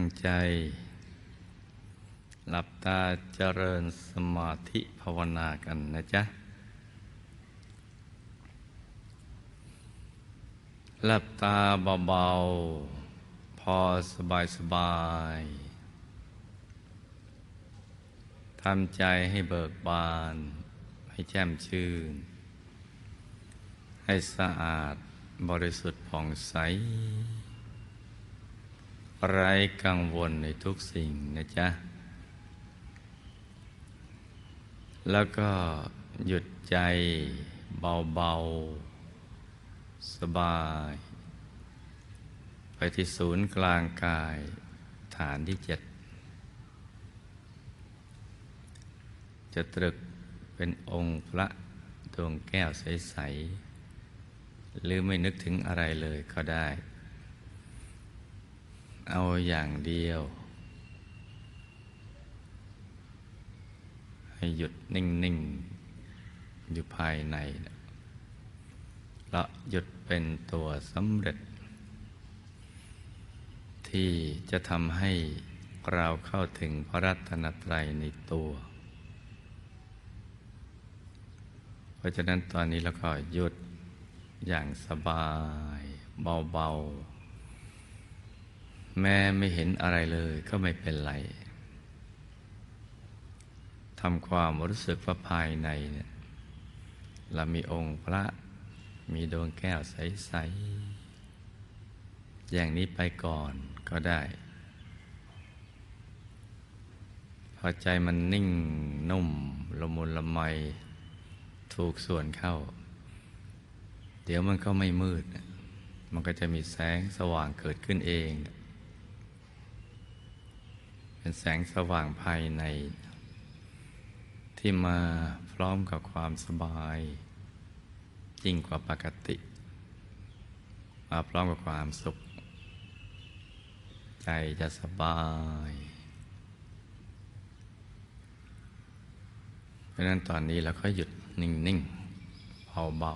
้งใจ หลับตาเจริญสมาธิภาวนากันนะจ๊ะ หลับตาเบาๆ พอสบายสบายทำใจให้เบิกบาน ให้แจ่มชื่น ให้สะอาดบริสุทธิ์ผ่องใส ไร้กังวลในทุกสิ่งนะจ๊ะ แล้วก็หยุดใจเบา ๆ สบาย ไปที่ศูนย์กลางกายฐานที่เจ็ด จะตรึกเป็นองค์พระดวงแก้วใส ๆ หรือไม่นึกถึงอะไรเลยก็ได้ เอาอย่างเดียว ให้หยุดนิ่ง ๆ อยู่ภายในและหยุดเป็นตัวสำเร็จ ที่จะทำให้เราเข้าถึงพระรัตนตรัยในตัว เพราะฉะนั้นตอนนี้เราก็หยุดอย่างสบายเบา ๆ แม้ไม่เห็นอะไรเลยก็ไม่เป็นไรทำความรู้สึกว่าภายในเนี่ยเรามีองค์พระมีดวงแก้วใส ๆ อย่างนี้ไปก่อนก็ได้ พอใจมันนิ่งนุ่มละมุนละไม ถูกส่วนเข้า เดี๋ยวมันก็ไม่มืด มันก็จะมีแสงสว่างเกิดขึ้นเอง เป็นแสงสว่างภายใน ที่มาพร้อมกับความสบายยิ่งกว่าปกติ มาพร้อมกับความสุข ใจจะสบายเพราะนั้นตอนนี้เราก็หยุดนิ่งๆเบา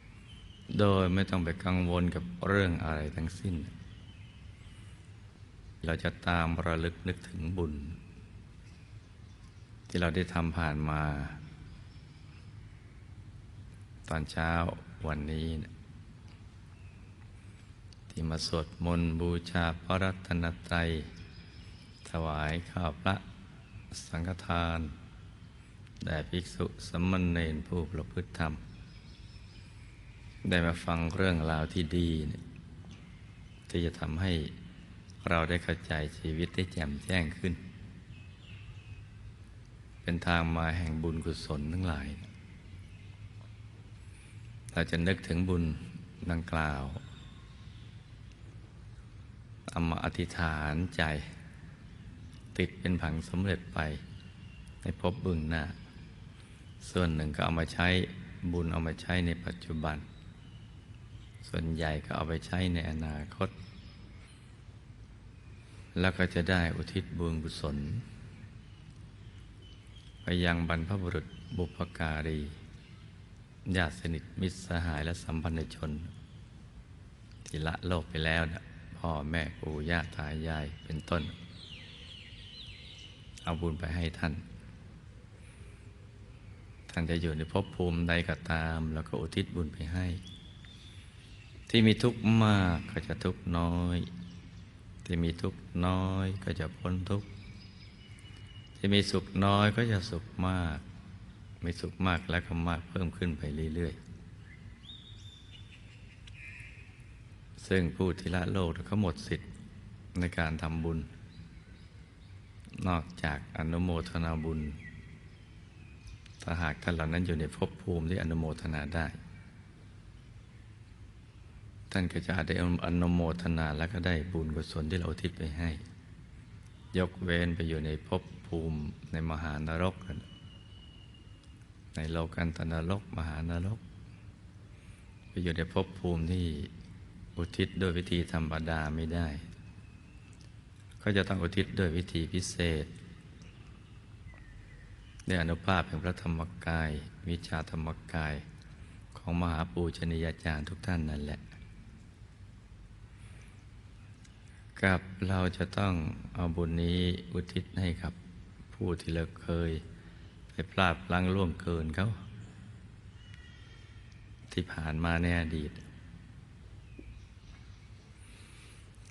ๆโดยไม่ต้องไปกังวลกับเรื่องอะไรทั้งสิ้น เราจะตามระลึกนึกถึงบุญ ที่เราได้ทำผ่านมา ตอนเช้าวันนี้นะที่มาสวดมนต์บูชาพระรัตนตรัยถวายข้าวพระสังฆทานแด่ภิกษุสมณเณรผู้ประพฤติธรรม ได้มาฟังเรื่องราวที่ดีเนี่ยที่จะทำให้ เราได้เข้าใจชีวิตได้แจ่มแจ้งขึ้น เป็นทางมาแห่งบุญกุศลทั้งหลาย เราจะนึกถึงบุญดังกล่าวเอามาอธิษฐานใจ ติดเป็นผังสำเร็จไปในภพบึงหน้า ส่วนหนึ่งก็เอามาใช้บุญเอามาใช้ในปัจจุบัน ส่วนใหญ่ก็เอาไปใช้ในอนาคต แล้วก็จะได้อุทิศบุญกุศล ไปยังบรรพบุรุษบุพการีญาติสนิทมิตรสหายและสัมพันธชน ที่ละโลกไปแล้วนะพ่อแม่ปู่ย่าตายายเป็นต้น เอาบุญไปให้ท่าน ท่านจะอยู่ในภพภูมิใดก็ตาม แล้วก็อุทิศบุญไปให้ ที่มีทุกข์มากก็จะทุกข์น้อย ที่มีทุกข์น้อยก็จะพ้นทุกข์ที่มีสุขน้อยก็จะสุขมาก มีสุขมากแล้วก็มากเพิ่มขึ้นไปเรื่อยๆ ซึ่งผู้ที่ละโลกเขาหมดสิทธิ์ในการทำบุญ นอกจากอนุโมทนาบุญถ้าหากท่านเหล่านั้นอยู่ในภพภูมิที่อนุโมทนาได้ ท่านก็จะได้อนุโมทนาแล้วก็ได้บุญกุศลที่เราอุทิศไปให้ ยกเว้นไปอยู่ในภพภูมิในมหานรก ในโลกันตนรก มหานรก ไปอยู่ในภพภูมิที่อุทิศโดยวิธีธรรมดาไม่ได้ ก็จะต้องอุทิศโดยวิธีพิเศษด้อนุภาพแห่งพระธรรมกาย วิชาธรรมกายของมหาปูชนียาจารย์ทุกท่านนั่นแหละ กับเราจะต้องเอาบุญนี้อุทิศให้กับผู้ที่เราเคย ไปพลาดลังล่วงเกินเขาที่ผ่านมาในอดีต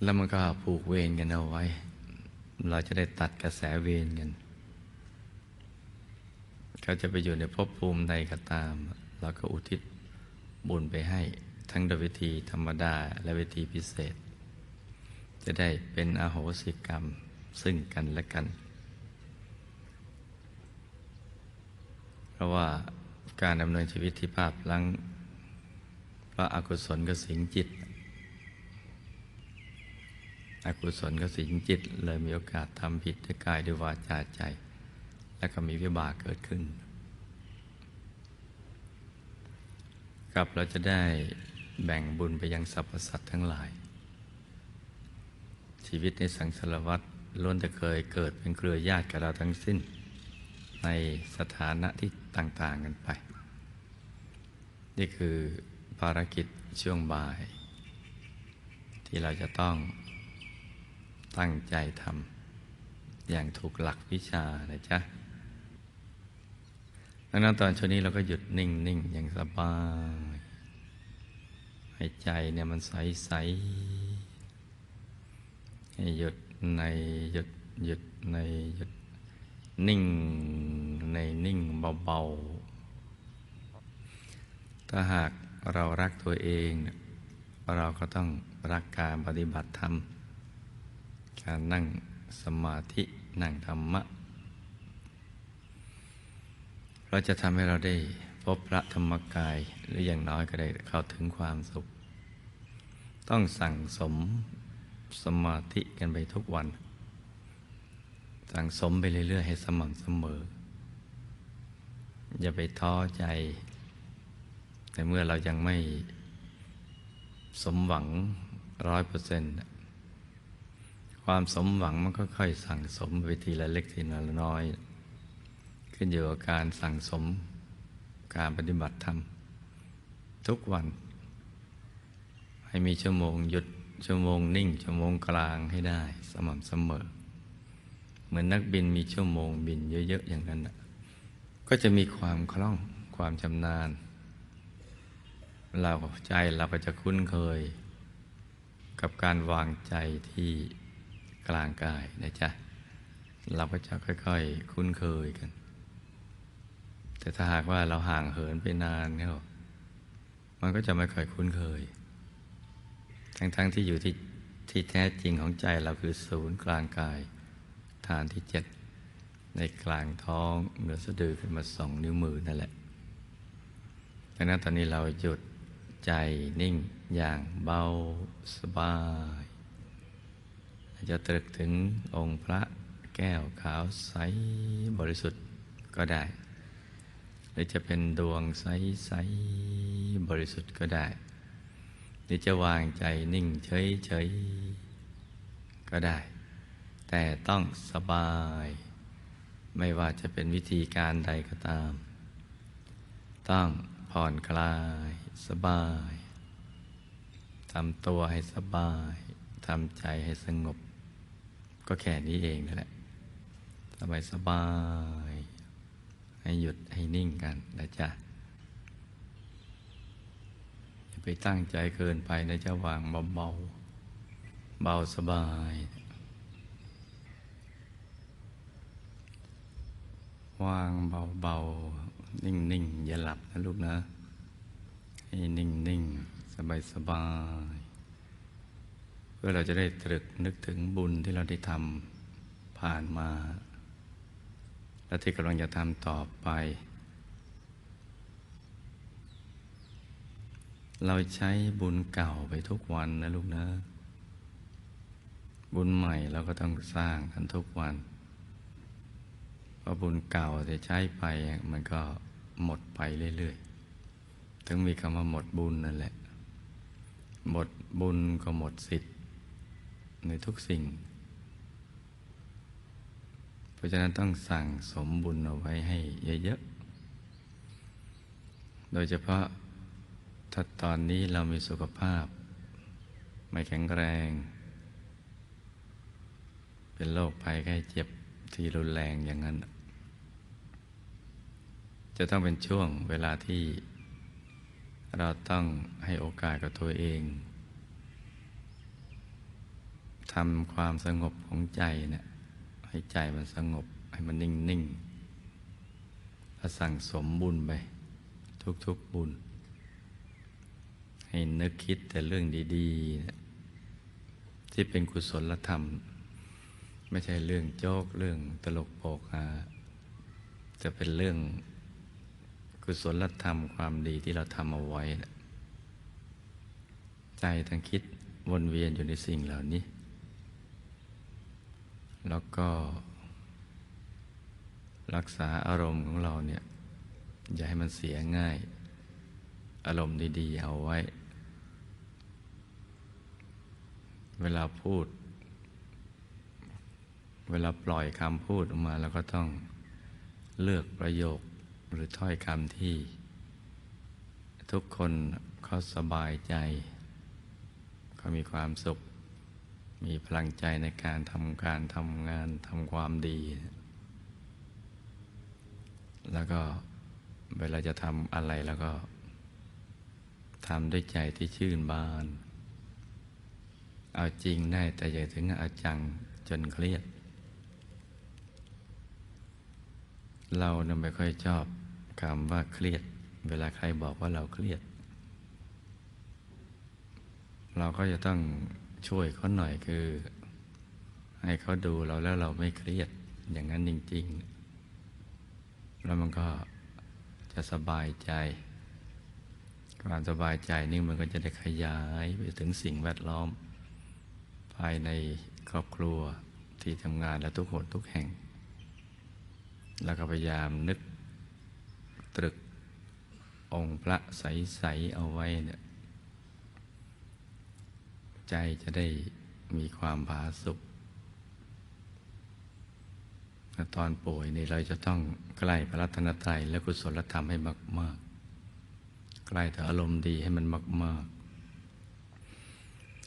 แล้วมันก็ผูกเวรกันเอาไว้ เราจะได้ตัดกระแสเวรกันเขาจะไปอยู่ในภพภูมิใดก็ตาม เราก็อุทิศบุญไปให้ ทั้งโดยวิธีธรรมดาและวิธีพิเศษ จะได้เป็นอโหสิกรรมซึ่งกันและกัน เพราะว่าการดำเนินชีวิตที่ภาพลังพราะอากุศลก็สิงจิต อกุศลก็สิงจิต เลยมีโอกาสทำผิดด้วยกายด้วยวาจาใจ และก็มีวิบากเกิดขึ้นกับเราจะได้แบ่งบุญไปยังสรรพสัตว์ทั้งหลาย ชีวิตในสังสารวัตรล้วนแต่เคยเกิดเป็นเครือญาติกับเราทั้งสิ้น ในสถานะที่ต่างๆกันไป นี่คือภารกิจช่วงบ่าย ที่เราจะต้องตั้งใจทำอย่างถูกหลักวิชานะจ๊ะดังนั้นตอนช่วงนี้เราก็หยุดนิ่ง ๆ อย่างสบาย ให้ใจเนี่ยมันใส ๆ หยุดในหยุดหยุดในหยุดนิ่งในนิ่งเบาๆ ถ้าหากเรารักตัวเองเราก็ต้องรักการปฏิบัติธรรม การนั่งสมาธินั่งธรรมะ เราจะทำให้เราได้พบพระธรรมกายหรืออย่างน้อยก็ได้เข้าถึงความสุข ต้องสั่งสม สมาธิกันไปทุกวัน สั่งสมไปเรื่อย ๆ ให้สม่ำเสมอ อย่าไปท้อใจ แต่เมื่อเรายังไม่สมหวังร้อยเปอร์เซนต์ความสมหวังมันก็ค่อยสั่งสมไปทีละเล็กทีละน้อย ขึ้นอยู่กับการสั่งสมการปฏิบัติธรรม ทุกวัน ให้มีชั่วโมงหยุด ชั่วโมงนิ่ง ชั่วโมงกลางให้ได้ สม่ำเสมอ เหมือนนักบินมีชั่วโมงบินเยอะ ๆ อย่างนั้นก็จะมีความคล่องความชำนาญ เราใจเราก็จะคุ้นเคย กับการวางใจที่กลางกายนะจ๊ะ เราก็จะค่อย ๆ คุ้นเคยกัน แต่ถ้าหากว่าเราห่างเหินไปนานเนี่ยมันก็จะไม่ค่อยคุ้นเคย ทั้งๆทที่อยู่ที่ที่แท้จริงของใจเราคือศูนย์กลางกาย ฐานที่เจ็ดในกลางท้องเหนือสะดือขึ้นมาสองนิ้วมือนั่นแหละดังนั้นตอนนี้เราหยุดใจนิ่งอย่างเบาสบายจะตรึกถึงองค์พระแก้วขาวใสบริสุทธิ์ก็ได้ หรือจะเป็นดวงใสใสบริสุทธิ์ก็ได้ หรือจะวางใจนิ่งเฉยเฉยก็ได้ แต่ต้องสบาย ไม่ว่าจะเป็นวิธีการใดก็ตาม ต้องผ่อนคลายสบายทำตัวให้สบายทำใจให้สงบ ก็แค่นี้เองนั่นแหละสบายสบาย ให้หยุดให้นิ่งกันนะจ๊ะอย่า ไปตั้งใจเกินไปนะจะวางเบาเบาเบาสบาย วางเบาเบานิ่งนิ่งอย่าหลับนะลูกนะ ให้นิ่งนิ่งสบายสบายเพื่อเราจะได้ตรึกนึกถึงบุญที่เราได้ทำผ่านมา และที่กำลังจะทำต่อไป เราใช้บุญเก่าไปทุกวันนะลูกนะ บุญใหม่เราก็ต้องสร้างกันทุกวันเพราะบุญเก่าจะใช้ไปมันก็หมดไปเรื่อยๆถึงมีคำว่าหมดบุญนั่นแหละ หมดบุญก็หมดสิทธิ์ในทุกสิ่ง เพราะฉะนั้นต้องสั่งสมบุญเอาไว้ให้เยอะๆ โดยเฉพาะ ถ้าตอนนี้เรามีสุขภาพ ไม่แข็งแรง เป็นโรคภัยไข้เจ็บที่รุนแรงอย่างนั้น จะต้องเป็นช่วงเวลาที่ เราต้องให้โอกาสกับตัวเองทำความสงบของใจเนะี่ยให้ใจมันสงบให้มันนิ่งนิ่งแล้วสั่งสมบุญไปทุกๆบุญ ให้นึกคิดแต่เรื่องดีๆ ที่เป็นกุศลธรรม ไม่ใช่เรื่องโจกเรื่องตลกโปกฮาจะเป็นเรื่องกุศลธรรมความดีที่เราทำเอาไว้ ใจทั้งคิดวนเวียนอยู่ในสิ่งเหล่านี้ แล้วก็ รักษาอารมณ์ของเราเนี่ย อย่าให้มันเสียง่าย อารมณ์ดี ๆ เอาไว้ เวลาพูด เวลาปล่อยคำพูดออกมาแล้วก็ต้องเลือกประโยคหรือถ้อยคำที่ ทุกคนเขาสบายใจ เขามีความสุข มีพลังใจในการทำการทำงานทำความดี แล้วก็เวลาจะทำอะไรแล้วก็ทำด้วยใจที่ชื่นบาน เอาจริงได้แต่อย่าถึงเอาจังจนเครียด เราเนี่ยไม่ค่อยชอบคำว่าเครียด เวลาใครบอกว่าเราเครียด เราก็จะต้องช่วยเขาหน่อยคือ ให้เขาดูเราแล้วเราไม่เครียดอย่างนั้นจริง ๆ แล้วมันก็จะสบายใจความสบายใจนี่มันก็จะได้ขยายไปถึงสิ่งแวดล้อม ภายในครอบครัวที่ทำงานและทุกคนทุกแห่ง แล้วก็พยายามนึกตรึกองค์พระใส ๆ เอาไว้เนี่ยใจจะได้มีความผาสุกตอนป่วยนี่เราจะต้องใกล้พระรัตนตรัยและกุศลธรรมให้มาก ๆ ใกล้ต่อารมณ์ดีให้มันมากๆ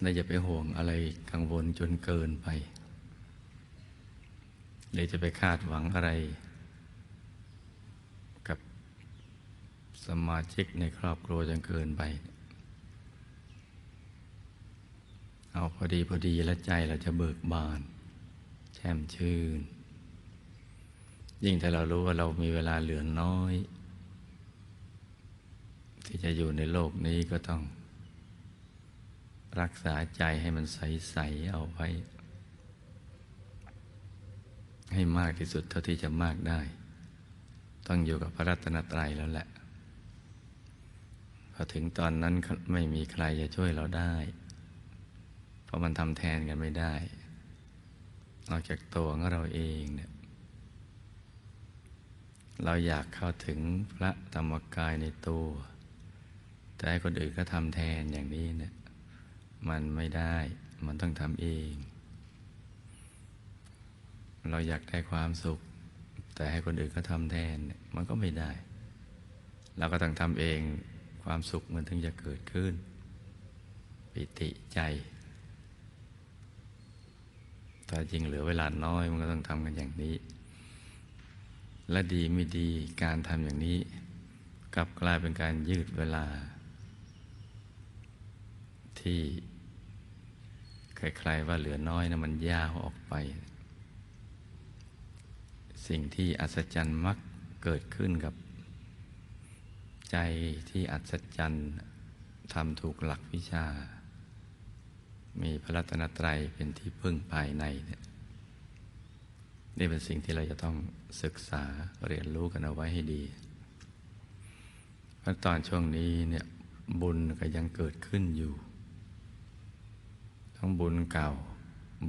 และอย่าไปห่วงอะไรกังวลจนเกินไปหรือจะไปคาดหวังอะไร กับสมาชิกในครอบครัวจนเกินไป เอาพอดีพอดีและใจเราจะเบิกบาน แช่มชื่น ยิ่งถ้าเรารู้ว่าเรามีเวลาเหลือน้อย ที่จะอยู่ในโลกนี้ก็ต้อง รักษาใจให้มันใส ๆ เอาไว้ ให้มากที่สุดเท่าที่จะมากได้ ต้องอยู่กับพระรัตนตรัยแล้วแหละ พอถึงตอนนั้นไม่มีใครจะช่วยเราได้ เพราะมันทำแทนกันไม่ได้ นอกจากตัวของเราเองเนี่ยเราอยากเข้าถึงพระธรรมกายในตัว แต่ให้คนอื่นก็ทำแทนอย่างนี้เนี่ย มันไม่ได้ มันต้องทำเอง เราอยากได้ความสุข แต่ให้คนอื่นก็ทำแทน มันก็ไม่ได้ เราก็ต้องทำเองความสุขมันถึงจะเกิดขึ้น ปิติใจแต่จริงเหลือเวลาน้อยมันก็ต้องทำกันอย่างนี้ และดีไม่ดีการทำอย่างนี้ กลับกลายเป็นการยืดเวลา ที่ใครๆว่าเหลือน้อยนะมันยาวออกไป สิ่งที่อัศจรรย์มักเกิดขึ้นกับ ใจที่อัศจรรย์ทำถูกหลักวิชา มีพระรัตนตรัยเป็นที่พึ่งภายในเนี่ยนี่เป็นสิ่งที่เราจะต้องศึกษาเรียนรู้กันเอาไว้ให้ดี เพราะตอนช่วงนี้เนี่ยบุญก็ยังเกิดขึ้นอยู่ ทั้งบุญเก่า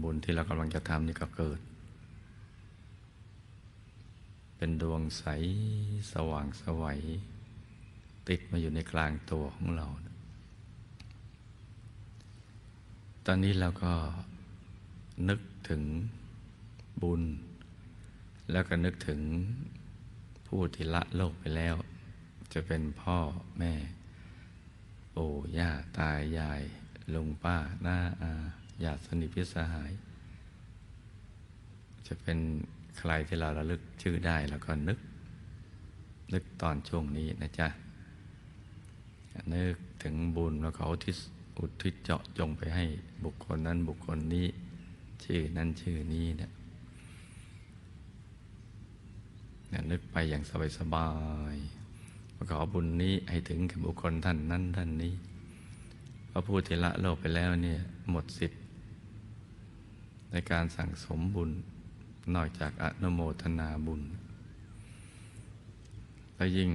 บุญที่เรากำลังจะทำนี่ก็เกิด เป็นดวงใสสว่างสวัย ติดมาอยู่ในกลางตัวของเรา ตอนนี้เราก็นึกถึงบุญ แล้วก็นึกถึงผู้ที่ละโลกไปแล้ว จะเป็นพ่อแม่ปู่ย่าตายาย ลุงป้าหน้าอาญาติสนิทพิสหาย จะเป็นใครที่เราระลึกชื่อได้แล้วก็นึก นึกตอนช่วงนี้นะจ๊ะนึกถึงบุญแล้วเขาอุทิศอุทิศเจาะจงไปให้บุคคลนั้นบุคคลนี้ ชื่อนั้นชื่อนี้เนี่ยเนี่ยนึกไปอย่างสบายๆขอบุญนี้ให้ถึงกับบุคคลท่านนั้นท่านนี้ พระผู้ที่ละโลกไปแล้วเนี่ยหมดสิทธิ์ ในการสั่งสมบุญนอกจากอนโมทนาบุญ แล้วยิ่ง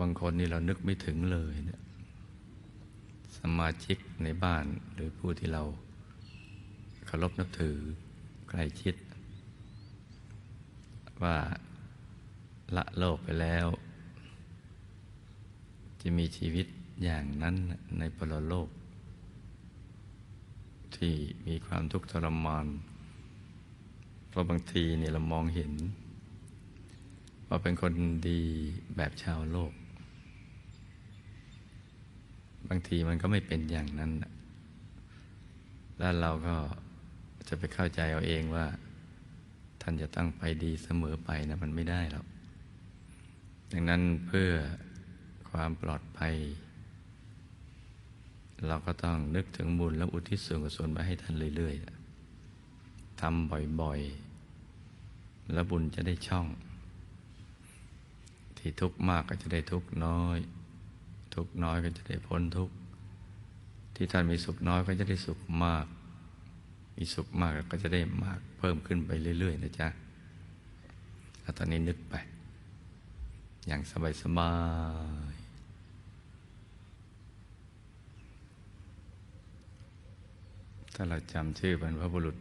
บางคนนี่เรานึกไม่ถึงเลยเนี่ยสมาชิกในบ้านหรือผู้ที่เราเคารพนับถือใกล้ชิด ว่าละโลกไปแล้ว จะมีชีวิตอย่างนั้นในปรโลก ที่มีความทุกข์ทรมาน เพราะบางทีเนี่ยเรามองเห็น ว่าเป็นคนดีแบบชาวโลก บางทีมันก็ไม่เป็นอย่างนั้น แล้วเราก็จะไปเข้าใจเอาเองว่า ท่านจะตั้งไปดีเสมอไปนะมันไม่ได้หรอกดังนั้นเพื่อความปลอดภัย เราก็ต้องนึกถึงบุญและอุทิศส่วนกุศลไปให้ท่านเรื่อยๆทำบ่อยๆ แล้วบุญจะได้ช่อง ที่ทุกข์มากก็จะได้ทุกข์น้อย ทุกข์น้อยก็จะได้พ้นทุกข์ที่ท่านมีสุขน้อยก็จะได้สุขมาก มีสุขมากก็จะได้มากเพิ่มขึ้นไปเรื่อย ๆ นะจ๊ะแล้วตอนนี้นึกไป อย่างสบายๆ ถ้าเราจำชื่อบรรพบุรุษ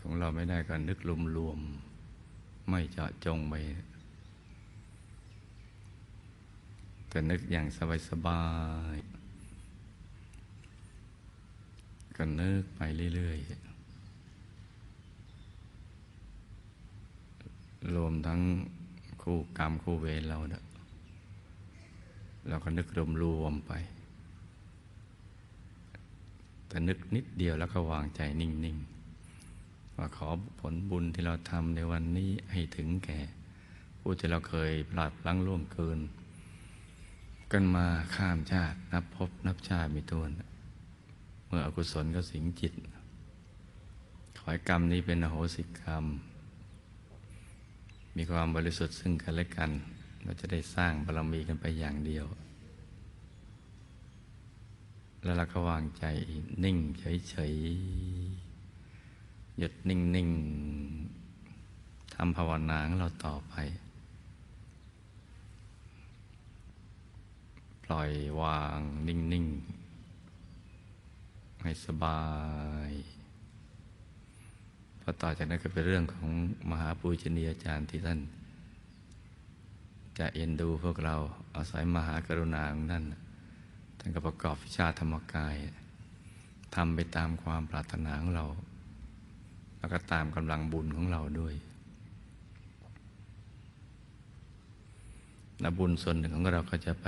ของเราไม่ได้ก็นึกรวมๆไม่เจาะจงไปก็นึกอย่างสบายๆก็นึกไปเรื่อยๆ รวมทั้งคู่กรรมคู่เวรเราเนะเราก็นึกรวมๆไป แต่นึกนิดเดียวแล้วก็วางใจนิ่งๆว่าขอผลบุญที่เราทำในวันนี้ให้ถึงแก่ ผู้ที่เราเคยพลาดพลั้งล่วงเกิน กันมาข้ามชาตินับพบนับชาติมีตัวนเมื่ออกุศลก็สิงจิต ขอให้กรรมนี้เป็นอโหสิกรรม มีความบริสุทธิ์ซึ่งกันและกัน เราจะได้สร้างบารมีกันไปอย่างเดียว แล้วเราก็วางใจนิ่งเฉยๆหยุดนิ่งๆทำภาวนาของเราต่อไป ปล่อยวางนิ่งๆให้สบายพอต่อจากนั้นก็เป็นเรื่องของมหาปูชนียาจารย์ที่ท่านจะเอ็นดูพวกเราอาศัยมหากรุณาของท่าน ท่านก็ประกอบวิชาธรรมกายทำไปตามความปรารถนาของเรา แล้วก็ตามกำลังบุญของเราด้วยและบุญส่วนหนึ่งของเราก็จะไป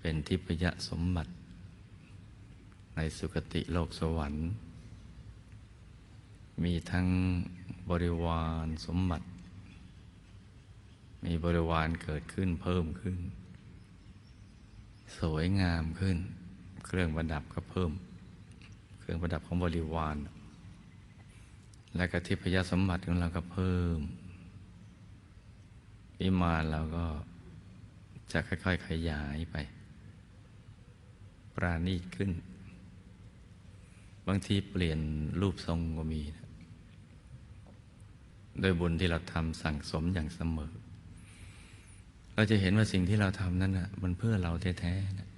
เป็นทิพยสมบัติ ในสุคติโลกสวรรค์ มีทั้งบริวารสมบัติ มีบริวารเกิดขึ้นเพิ่มขึ้น สวยงามขึ้น เครื่องประดับก็เพิ่ม เครื่องประดับของบริวาร และกทิพยสมบัติของเราก็เพิ่มวิมานเราก็จะค่อยๆขยายไป ปราณีตขึ้น บางทีเปลี่ยนรูปทรงก็มี โดยบุญที่เราทำสั่งสมอย่างเสมอ เราจะเห็นว่าสิ่งที่เราทำนั้นนะมันเพื่อเราแท้ๆนะ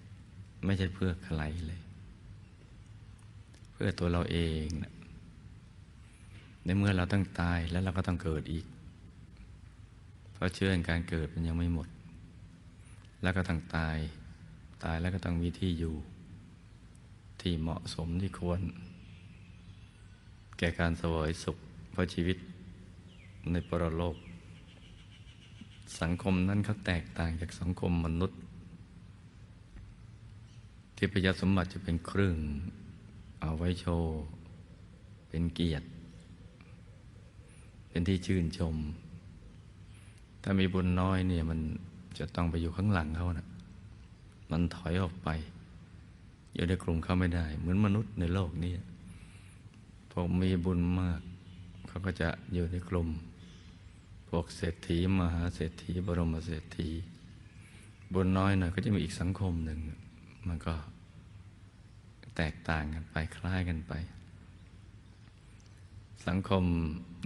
ไม่ใช่เพื่อใครเลย เพื่อตัวเราเองนะในเมื่อเราต้องตายแล้วเราก็ต้องเกิดอีก เพราะเชื่อในการเกิดมันยังไม่หมด แล้วก็ต้องตาย ตายแล้วก็ต้องมีที่อยู่ ที่เหมาะสมที่ควร แก่การเสวยสุขเพราะชีวิตในปรโลก สังคมนั้นเขาแตกต่างจากสังคมมนุษย์ ที่ประยสมบัติจะเป็นเครื่อง เอาไว้โชว์ เป็นเกียรติ เป็นที่ชื่นชม ถ้ามีบุญน้อยเนี่ยมันจะต้องไปอยู่ข้างหลังเขานะมันถอยออกไป อยู่ในกลุ่มเขาไม่ได้ เหมือนมนุษย์ในโลกนี้พอมีบุญมาก เขาก็จะอยู่ในกลุ่ม พวกเศรษฐีมหาเศรษฐีบรมเศรษฐีบุญน้อยหน่อยก็จะมีอีกสังคมหนึ่ง มันก็แตกต่างกันไปคล้ายกันไป สังคม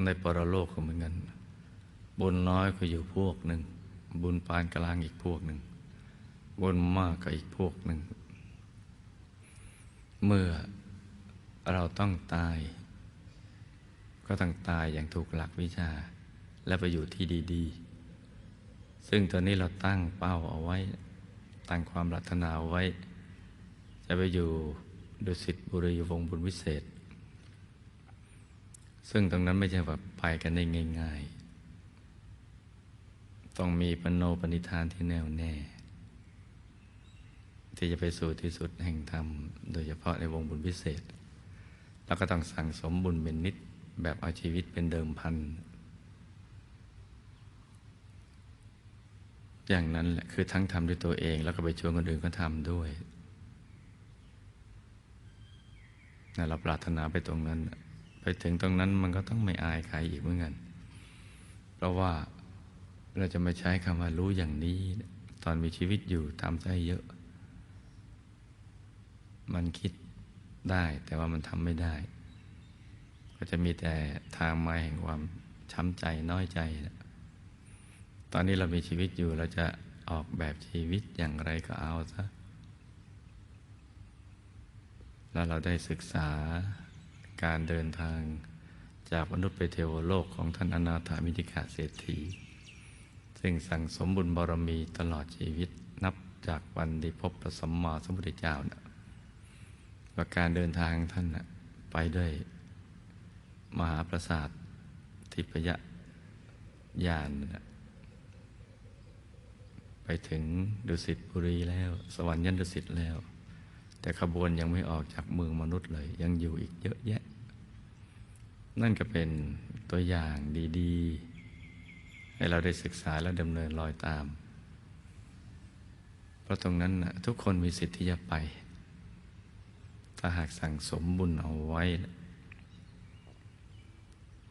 ในปรโลกก็เหมือนกันบุญน้อยก็อยู่พวกหนึ่ง บุญปานกลางอีกพวกหนึ่ง บุญมากก็อีกพวกหนึ่ง เมื่อเราต้องตาย ก็ต้องตายอย่างถูกหลักวิชา และไปอยู่ที่ดีๆ ซึ่งตอนนี้เราตั้งเป้าเอาไว้ ตั้งความปรารถนาเอาไว้ จะไปอยู่ดุสิตบุรีวงบุญวิเศษ ซึ่งตรงนั้นไม่ใช่แบบไปกันได้ง่าย ๆ ต้องมีปณโนปณิธานที่แน่วแน่ ที่จะไปสู่ที่สุดแห่งธรรม โดยเฉพาะในวงบุญพิเศษ แล้วก็ต้องสั่งสมบุญเป็นนิดแบบเอาชีวิตเป็นเดิมพัน อย่างนั้นแหละคือทั้งทำด้วยตัวเอง แล้วก็ไปชวนคนอื่นก็ทำด้วยนะเราปรารถนาไปตรงนั้น ไปถึงตรงนั้นมันก็ต้องไม่อายใครอีกเหมือนกัน เพราะว่าเราจะไม่ใช้คำว่ารู้อย่างนี้ ตอนมีชีวิตอยู่ทำใจเยอะ มันคิดได้แต่ว่ามันทำไม่ได้ ก็จะมีแต่ทางมาแห่งความช้ำใจน้อยใจ ตอนนี้เรามีชีวิตอยู่เราจะออกแบบชีวิตอย่างไรก็เอาซะ แล้วเราได้ศึกษาการเดินทางจากมนุษย์ไปเทวโลกของท่านอนาถามิติกาเศรษฐี ซึ่งสั่งสมบุญบารมีตลอดชีวิตนับจากวันที่พบพระสัมมาสัมพุทธเจ้านะว่าการเดินทางท่านนะไปด้วยมหาประสาททิพยญาณนะ ไปถึงดุสิตบุรีแล้ว สวรรค์ยันดุสิตแล้ว แต่ขบวนยังไม่ออกจากเมืองมนุษย์เลย ยังอยู่อีกเยอะแยะ นั่นก็เป็นตัวอย่างดีๆ ให้เราได้ศึกษาและดำเนินรอยตาม เพราะตรงนั้นนะทุกคนมีสิทธิ์ที่จะไป ถ้าหากสั่งสมบุญเอาไว้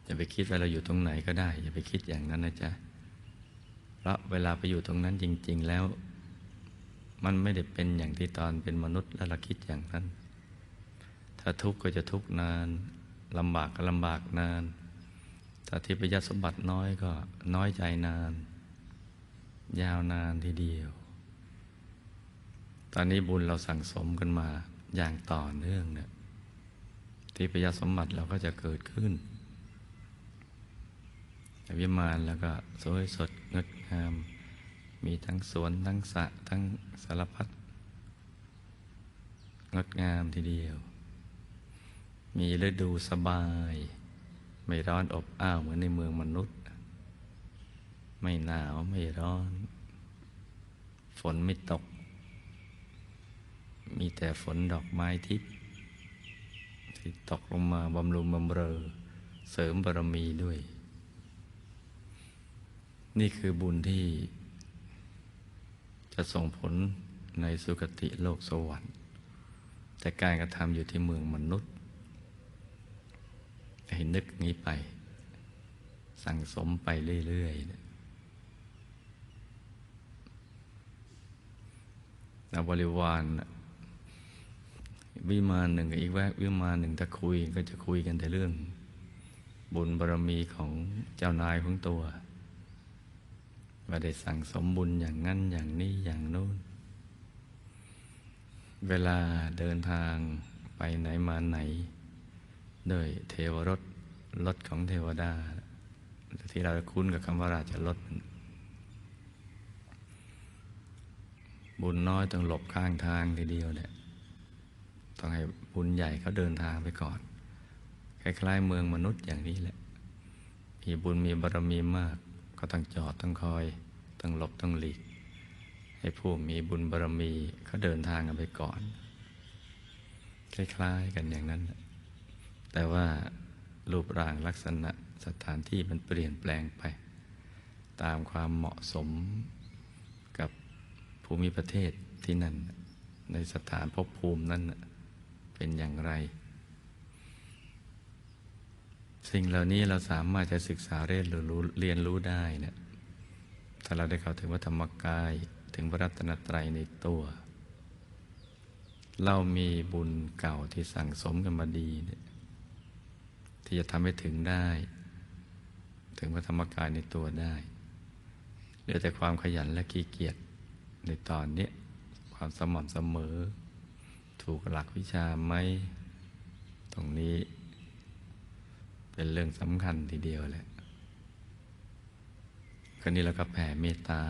อย่าไปคิดว่าเราอยู่ตรงไหนก็ได้ อย่าไปคิดอย่างนั้นนะจ๊ะ เพราะเวลาไปอยู่ตรงนั้นจริง ๆ แล้ว มันไม่ได้เป็นอย่างที่ตอนเป็นมนุษย์แล้วเราคิดอย่างนั้น ถ้าทุกข์ก็จะทุกข์นานลำบากก็ลำบากนาน ถ้าทิพยสมบัติน้อยก็น้อยใจนาน ยาวนานทีเดียว ตอนนี้บุญเราสั่งสมกันมาอย่างต่อเนื่องเนี่ยทิพยสมบัติเราก็จะเกิดขึ้น วิมานแล้วก็สวยสดงดงาม มีทั้งสวนทั้งสระทั้งสารพัดงดงามทีเดียว มีฤดูสบาย ไม่ร้อนอบอ้าวเหมือนในเมืองมนุษย์ ไม่หนาวไม่ร้อน ฝนไม่ตก มีแต่ฝนดอกไม้ทิพย์ที่ตกลงมาบำรุงบำเรอ เสริมบารมีด้วย นี่คือบุญที่ จะส่งผลในสุคติโลกสวรรค์ แต่การกระทำอยู่ที่เมืองมนุษย์ให้นึกงี้ไป สั่งสมไปเรื่อยๆแล้วบริวารวิมานหนึ่งกับอีกแวะวิมานหนึ่งถ้าคุยก็จะคุยกันแต่เรื่อง บุญบารมีของเจ้านายของตัว ว่าได้สั่งสมบุญอย่างนั้นอย่างนี้อย่างโน้น เวลาเดินทางไปไหนมาไหน โดยเทวรถรถของเทวดา ที่เราคุ้นกับคำว่าราชรถบุญน้อยต้องหลบข้างทางทีเดียวเนี่ยต้องให้บุญใหญ่เขาเดินทางไปก่อน คล้ายๆเมืองมนุษย์อย่างนี้แหละมีบุญมีบารมีมาก ก็ต้องจอดต้องคอย ต้องหลบต้องหลีก ให้ผู้มีบุญบารมีเขาเดินทางกันไปก่อน คล้ายๆกันอย่างนั้น แต่ว่ารูปร่างลักษณะสถานที่มันเปลี่ยนแปลงไป ตามความเหมาะสมกับภูมิประเทศที่นั่น ในสถานภพภูมินั้นเป็นอย่างไร สิ่งเหล่านี้เราสามารถจะศึกษาเรียนรู้เรียนรู้ได้เนี่ยถ้าเราได้เข้าถึงวัฏธรรมกายถึงพระรัตนตรัยในตัว เรามีบุญเก่าที่สั่งสมกันมาดีเนี่ยที่จะทำให้ถึงได้ ถึงพระธรรมกายในตัวได้เหลือแต่ความขยันและขี้เกียจในตอนนี้ความสม่ำเสมอ ถูกหลักวิชาไหมตรงนี้ เป็นเรื่องสำคัญทีเดียวแหละคราวนี้เราก็แผ่เมตตา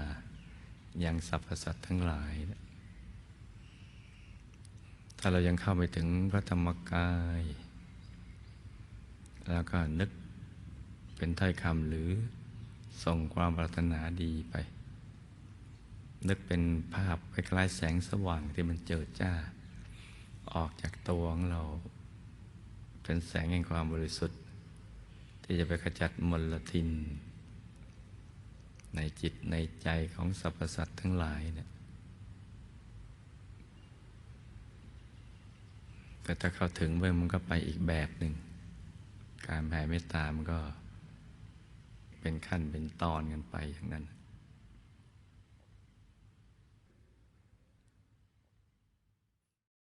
ยังสรรพสัตว์ทั้งหลาย ถ้าเรายังเข้าไปถึงพระธรรมกาย แล้วก็นึกเป็นถ้อยคำหรือส่งความปรารถนาดีไป นึกเป็นภาพคล้ายๆแสงสว่างที่มันเจิดจ้า ออกจากตัวของเรา เป็นแสงแห่งความบริสุทธิ์ ที่จะไปขจัดมลทิน ในจิตในใจของสรรพสัตว์ทั้งหลายเนี่ยแต่ถ้าเข้าถึงไปมันก็ไปอีกแบบหนึ่ง การแผ่เมตตามันก็เป็นขั้นเป็นตอนกันไปอย่างนั้น